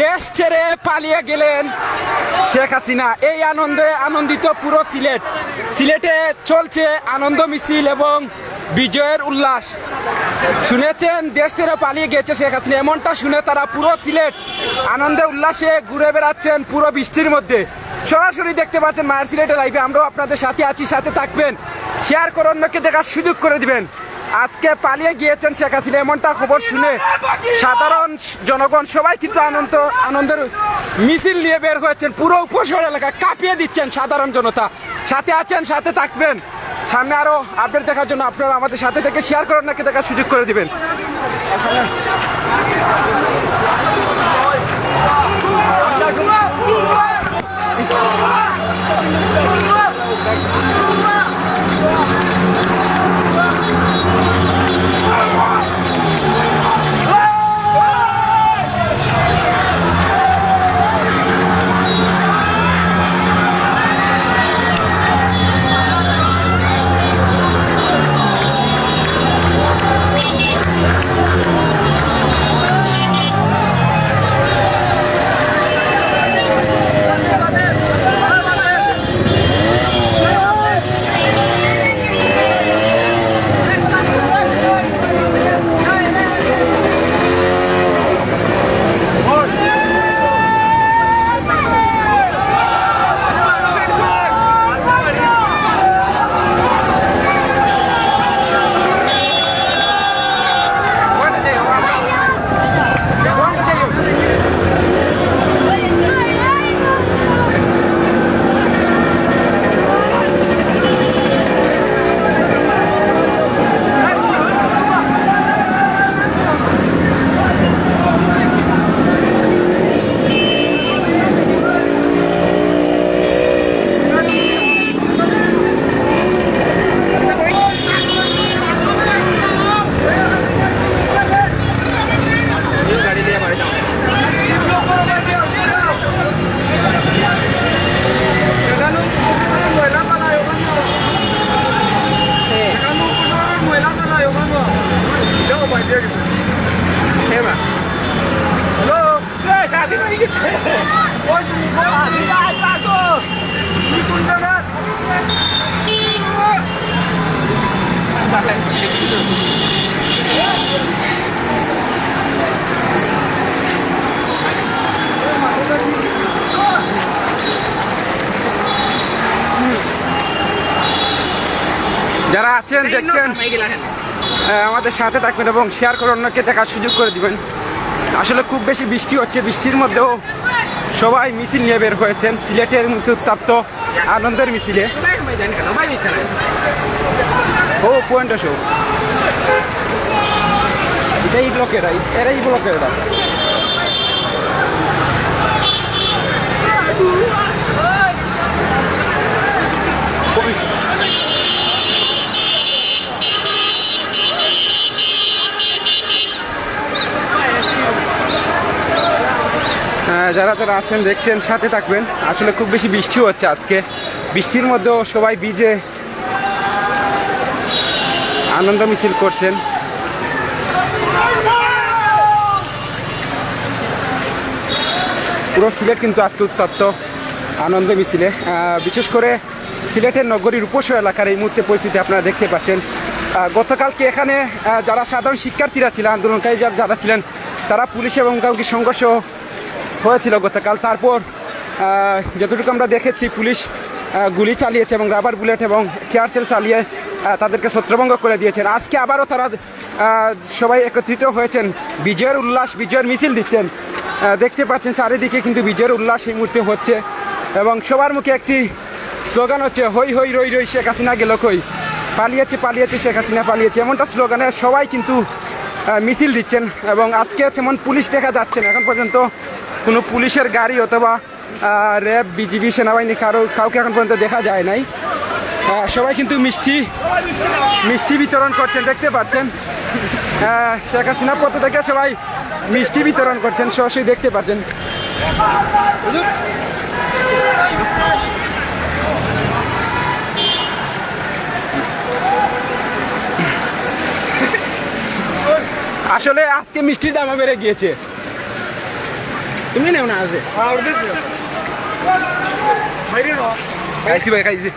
দেশ ছেড়ে পালিয়ে গেলেন শেখ হাসিনা। এই আনন্দে আনন্দিত পুরো সিলেট। সিলেটে চলছে আনন্দ মিছিল এবং বিজয়ের উল্লাস। শুনেছেন, দেশ ছেড়ে পালিয়ে গেছে শেখ হাসিনা। এমনটা শুনে তারা পুরো সিলেট আনন্দে, উল্লাসে ঘুরে বেড়াচ্ছেন পুরো বৃষ্টির মধ্যে। সরাসরি দেখতে পাচ্ছেন মায়ের সিলেটের লাইভে আমরাও আপনাদের সাথে আছি, সাথে থাকবেন। শেয়ার করে অন্যকে দেখার সুযোগ করে দিবেন। আজকে পালিয়ে গিয়েছেন শেখ হাসিনা, এমনটা খবর শুনে সাধারণ জনগণ সবাই কিন্তু আনন্দ, আনন্দের মিছিল নিয়ে বের হয়েছেন। পুরো উপশহর এলাকা কাঁপিয়ে দিচ্ছেন সাধারণ জনতা। সাথে আছেন, সাথে থাকবেন। সামনে আরও আপডেট দেখার জন্য আপনারা আমাদের সাথে থেকে শেয়ার করেন, নাকি দেখার সুযোগ করে দিবেন। যারা আছেন দেখছেন হ্যাঁ, আমাদের সাথে থাকবেন এবং শেয়ার করে অন্যকে দেখার সুযোগ করে দিবেন। আসলে খুব বেশি বৃষ্টি হচ্ছে বৃষ্টির মধ্যেও সবাই মিছিল নিয়ে বের হয়েছেন। সিলেটের মধ্যে উত্তাপ্ত আনন্দের মিছিলে। ও পয়েন্ট শো এটাই ব্লকের এরাই ব্লকের এটা যারা যারা আছেন, দেখছেন, সাথে থাকবেন। আসলে খুব বেশি বৃষ্টি হচ্ছে আজকে। বৃষ্টির মধ্যেও সবাই ভিজে আনন্দ মিছিল করছেন। পুরো সিলেট কিন্তু আজকে উত্তপ্ত আনন্দ মিছিলে। বিশেষ করে সিলেটের নগরীর উপশহর এলাকার এই মুহূর্তে পরিস্থিতি আপনারা দেখতে পাচ্ছেন। গতকালকে এখানে যারা সাধারণ শিক্ষার্থীরা ছিলেন, আন্দোলনকারী যারা যারা ছিলেন, তারা পুলিশ এবং কাউকে সংঘর্ষ হয়েছিল গতকাল। তারপর যতটুকু আমরা দেখেছি, পুলিশ গুলি চালিয়েছে এবং রাবার বুলেট এবং টিয়ার সেল চালিয়ে তাদেরকে ছত্রভঙ্গ করে দিয়েছেন। আজকে আবারও তারা সবাই একত্রিত হয়েছেন। বিজয়ের উল্লাস, বিজয়ের মিছিল দিচ্ছেন। দেখতে পাচ্ছেন চারিদিকে কিন্তু বিজয়ের উল্লাস এই মুহূর্তে হচ্ছে এবং সবার মুখে একটি স্লোগান হচ্ছে, হই হই, রই রই, শেখ হাসিনা গেল কই? পালিয়েছে পালিয়েছে, শেখ হাসিনা পালিয়েছে। এমনটা স্লোগানে সবাই কিন্তু মিছিল দিচ্ছেন এবং আজকে তেমন পুলিশ দেখা যাচ্ছে না। এখন পর্যন্ত কোনো পুলিশের গাড়ি অথবা র্যাব, বিজিবি, সেনাবাহিনী কারও, কাউকে এখন পর্যন্ত দেখা যায় নাই। সবাই কিন্তু মিষ্টি মিষ্টি বিতরণ করছেন, দেখতে পাচ্ছেন। শেখ হাসিনার পক্ষ থেকে সবাই মিষ্টি বিতরণ করছেন, সরাসরি দেখতে পাচ্ছেন। আসলে আজকে মিষ্টির দাম বেড়ে গিয়েছে। তুমি নেও না আজকে। খাইছি ভাই খাইছি।